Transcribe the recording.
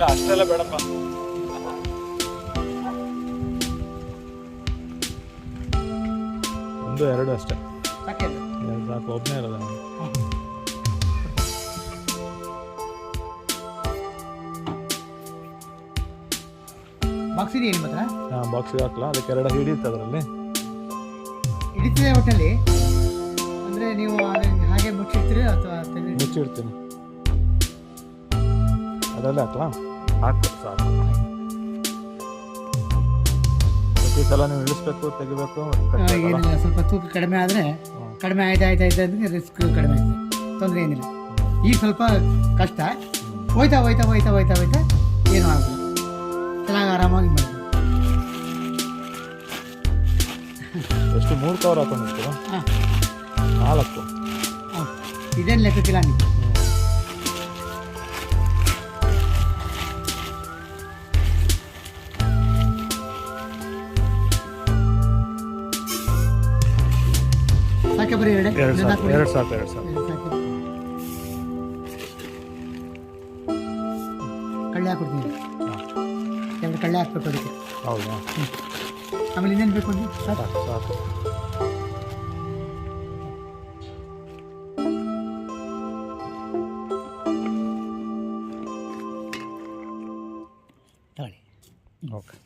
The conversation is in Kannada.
ಇಲ್ಲ ಅಷ್ಟೆಲ್ಲ ಬೇಡಪ್ಪ. ಒಂದು ಎರಡು ಅಷ್ಟೇ. ಸಾಕೆ ಎರಡು ಸಾಕು ಒಬ್ಬನೇ ಇರೋದ. ಬಾಕ್ಸ್ ಇದೆಯಾ ನಿಮ್ಮ ಹತ್ರ? ಹಾಂ ಬಾಕ್ಸಿಗೆ ಹಾಕ್ಲಾ. ಅದಕ್ಕೆ ಎರಡು ಹಿಡಿಯುತ್ತೆ ಅದರಲ್ಲಿ. ಹಿಡಿತಿದೆ ಒಟ್ಟಲ್ಲಿ? ಅಂದರೆ ನೀವು ಹಾಗೆ ಮುಚ್ಚಿರ್ತೀರಿ ಅಥವಾ ಮುಚ್ಚಿಡ್ತೀನಿ. ಅದರಲ್ಲೇ ಹಾಕ್ಲಾ ಸಾಕು ಪ್ರತಿ ಸಲ ನೀವು ಇಳಿಸ್ಬೇಕು ತೆಗಿಬೇಕು ಏನಿಲ್ಲ ಸ್ವಲ್ಪ ತೂಕ ಕಡಿಮೆ ಆದರೆ ಕಡಿಮೆ ಆಯ್ತಾ ಆಯ್ತಾ ಆಯ್ತಾ ಅಂದ್ರೆ ರಿಸ್ಕ್ ಕಡಿಮೆ ಆಯ್ತು. ತೊಂದರೆ ಏನಿಲ್ಲ. ಈಗ ಸ್ವಲ್ಪ ಕಷ್ಟ. ಹೋಯ್ತಾ ಹೋಯ್ತಾ ಹೋಯ್ತಾ ಹೋಯ್ತಾ ಹೋಯ್ತಾ ಏನು ಆಗಲ್ಲ ಚೆನ್ನಾಗಿ ಆರಾಮಾಗಿ ಮಾಡಿ ಎಷ್ಟು ಮೂರು ಕವರ್ ಹಾಕೊಂಡಿರ್ತೀರ? ಹಾಂ. ನಾಲ್ಕು. ಹಾಂ ಇದೇನು ಲೆಕ್ಕಕ್ಕಿಲ್ಲ ನೀವು. ಬರೀ ಎರಡು ಎರಡು ಸಾಕು ಎರಡು ಸಾಕು. ಕಳ್ಳೆ ಕಳ್ಳೆ ಹಾಕ್ಬೇಕು ಅದಕ್ಕೆ. ಹೌದಾ? ಆಮೇಲೆ ಇನ್ನೇನು ಬೇಕು ಅಂದರೆ? ಸಾಕು ಸಾಕು. ಓಕೆ.